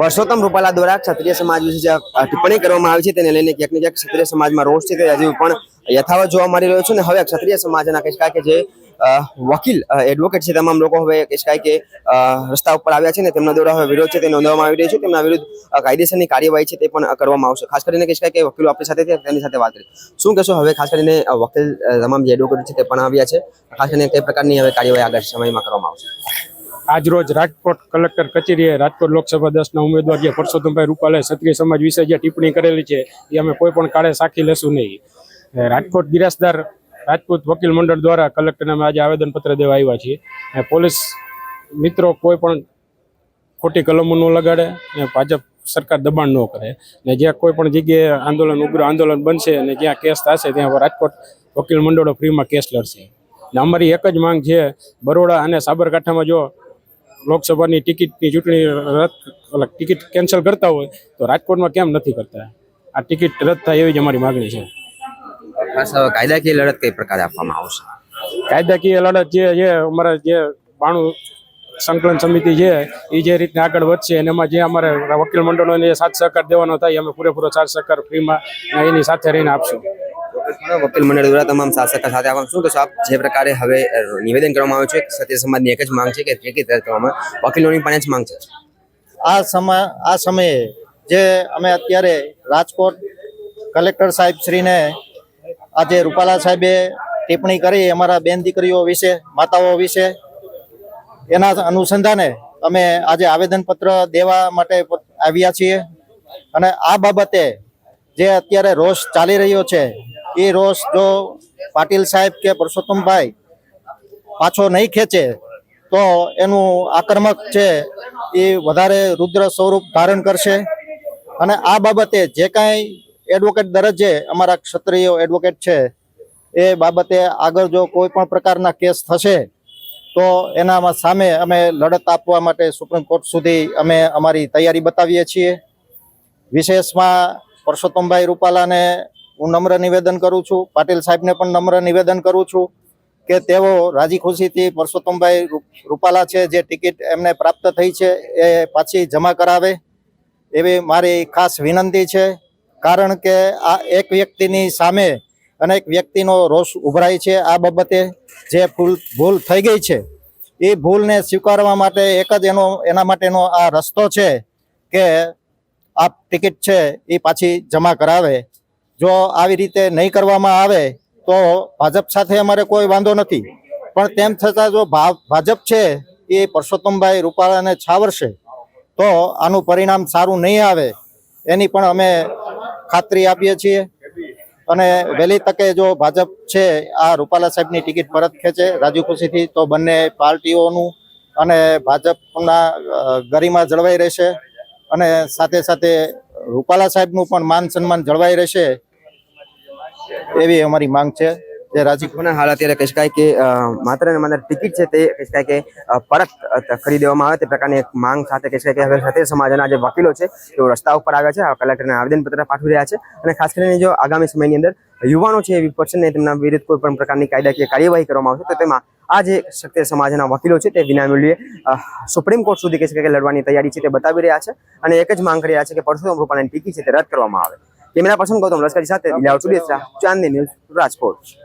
પરસોત્તમ રૂપાલા દ્વારા ક્ષત્રિય સમાજ વિશે જે ટિપ્પણી કરવામાં આવી છે તેને લઈને ક્યાંક ને ક્યાંક ક્ષત્રિય સમાજમાં રોષ છે તે હજુ પણ યથાવત જોવા મળી રહ્યો છે ને હવે ક્ષત્રિય સમાજના કહી શકાય કે જે વકીલ એડવોકેટ છે તમામ લોકો હવે કહી કે રસ્તા ઉપર આવ્યા છે ને તેમના દ્વારા હવે વિરોધ છે તે નોંધવામાં આવી રહ્યો છે. તેમના વિરુદ્ધ કાયદેસરની કાર્યવાહી છે તે પણ કરવામાં આવશે. ખાસ કરીને કહી શકાય કે વકીલો આપણી સાથે તેની સાથે વાત કરી. શું કહેશો હવે ખાસ કરીને વકીલ તમામ જે એડવોકેટ છે તે પણ આવ્યા છે. ખાસ કરીને કઈ પ્રકારની હવે કાર્યવાહી આગળ સમયમાં કરવામાં આવશે? આજરોજ રાજકોટ કલેક્ટર કચેરીએ રાજકોટ લોકસભા દસના ઉમેદવાર જે પરસોત્તમભાઈ રૂપાલે ક્ષત્રિય સમાજ વિશે જે ટિપ્પણી કરેલી છે, એ અમે કોઈ પણ કાળે સાખી લેશું નહીં. રાજકોટ ગિરાસદાર રાજપૂત વકીલ મંડળ દ્વારા કલેક્ટરને અમે આજે આવેદનપત્ર દેવા આવ્યા છીએ. પોલીસ મિત્રો કોઈ પણ ખોટી કલમો ન લગાડે અને ભાજપ સરકાર દબાણ ન કરે. ને જ્યાં કોઈ પણ જગ્યાએ આંદોલન, ઉગ્ર આંદોલન બનશે અને જ્યાં કેસ થશે, ત્યાં રાજકોટ વકીલ મંડળો ફ્રીમાં કેસ લડશે. ને અમારી એક જ માંગ છે, બરોડા અને સાબરકાંઠામાં જો લોકસભાની ટિકિટની ચૂંટણી રદ ટિકિટ કેન્સલ કરતા હોય તો રાજકોટમાં કેમ નથી કરતા? આ ટિકિટ રદ થાય એવી જ અમારી માગણી છે. ખાસ કાયદાકીય લડત કઈ પ્રકારે આપવામાં આવશે? કાયદાકીય લડત જે છે અમારા જે બાણું સંકલન સમિતિ છે એ જે રીતે આગળ વધશે અને એમાં જે અમારે વકીલ મંડળોને સાથ સહકાર દેવાનો થાય અમે પૂરેપૂરો સાથ સહકાર ફ્રીમાં એની સાથે રહીને આપશું. વકીલ મંડળ દ્વારા તમામ શાસક સાથે આપવાનું શું કહેશો આપ? જે પ્રકારે હવે નિવેદન કરવામાં આવ્યું છે સત્ય સમાજની એક જ માંગ છે કે રદ કરવામાં વકીલોની પણ જ માંગ છે? આ સમય આ સમયે જે અમે અત્યારે રાજકોટ કલેક્ટર સાહેબ શ્રીને આજે રૂપાલા સાહેબે ટિપ્પણી કરી અમારા બેન દીકરીઓ વિશે, માતાઓ વિશે. એના અનુસંધાને અમે આજે આવેદનપત્ર દેવા માટે આવ્યા છીએ. અને આ બાબતે જે અત્યારે રોષ ચાલી રહ્યો છે એ રોષ જો પાટીલ સાહેબ કે પરસોત્તમભાઈ પાછો નહીં ખેંચે, તો એનું આક્રમક છે એ વધારે રુદ્ર સ્વરૂપ ધારણ કરશે. અને આ બાબતે જે કાંઈ એડવોકેટ દરજ્જે અમારા ક્ષત્રિય એડવોકેટ છે, એ બાબતે આગળ જો કોઈ પણ પ્રકારના કેસ થશે, તો એનામાં સામે અમે લડત આપવા માટે સુપ્રીમ કોર્ટ સુધી અમે અમારી તૈયારી બતાવીએ છીએ. વિશેષમાં પરસોત્તમભાઈ રૂપાલાને હું નમ્ર નિવેદન કરું છું. પાટીલ સાહેબને પણ નમ્ર નિવેદન કરું છું કે તેઓ રાજી ખુશીથી પરસોત્તમભાઈ રૂપાલા છે, જે ટિકિટ એમને પ્રાપ્ત થઈ છે, એ પાછી જમા કરાવે. એવી મારી ખાસ વિનંતી છે. કારણ કે આ એક વ્યક્તિની સામે અનેક વ્યક્તિનો રોષ ઉભરાય છે. આ બાબતે જે ભૂલ ભૂલ થઈ ગઈ છે, એ ભૂલને સ્વીકારવા માટે એક જ એનો, એના માટેનો આ રસ્તો છે કે આ ટિકિટ છે એ પાછી જમા કરાવે. જો આવી રીતે નહીં કરવામાં આવે, તો ભાજપ સાથે અમારે કોઈ વાંધો નથી. પણ તેમ છતાં જો ભાજપ છે, એ પરસોત્તમભાઈ રૂપાલાને છાવરશે, તો આનું પરિણામ સારું નહીં આવે, એની પણ અમે ખાતરી આપીએ છીએ. અને વહેલી તકે જો ભાજપ છે, આ રૂપાલા સાહેબની ટિકિટ પરત ખેંચે, રાજી ખુશીથી, તો બંને પાર્ટીઓનું અને ભાજપના ગરિમા જળવાઈ રહેશે. અને સાથે સાથે રૂપાલા સાહેબનું પણ માન સન્માન જળવાઈ રહેશે એવી અમારી માંગ છે. જે રાજી અને હાલ અત્યારે કહી શકાય કે માત્ર ને માત્ર ટિકિટ છે તે કહી શકાય કે પરત દેવામાં આવે તે પ્રકારની એક માંગ સાથે કહી કે હવે ક્ષત્રિય સમાજના જે વકીલો છે તેઓ રસ્તા ઉપર આવ્યા છે. કલેક્ટરને આવેદનપત્ર પાઠવી રહ્યા છે. અને ખાસ કરીને જો આગામી સમયની અંદર યુવાનો છે એ વિપક્ષ તેમના વિરુદ્ધ કોઈ પણ પ્રકારની કાયદાકીય કાર્યવાહી કરવામાં આવશે, તો તેમાં આ જે ક્ષત્રિય સમાજના વકીલો છે, તે વિનામૂલ્યે સુપ્રીમ કોર્ટ સુધી કહી શકે કે લડવાની તૈયારી છે, તે બતાવી રહ્યા છે અને એક જ માંગ કરી રહ્યા છે કે પરસોત્તમ રૂપાલાની ટીકી છે, તે રદ કરવામાં આવે. કેમેરા પર્સન ગૌતમ લશ્કરી સાથે ચાંદની ન્યૂઝ રાજકોટ.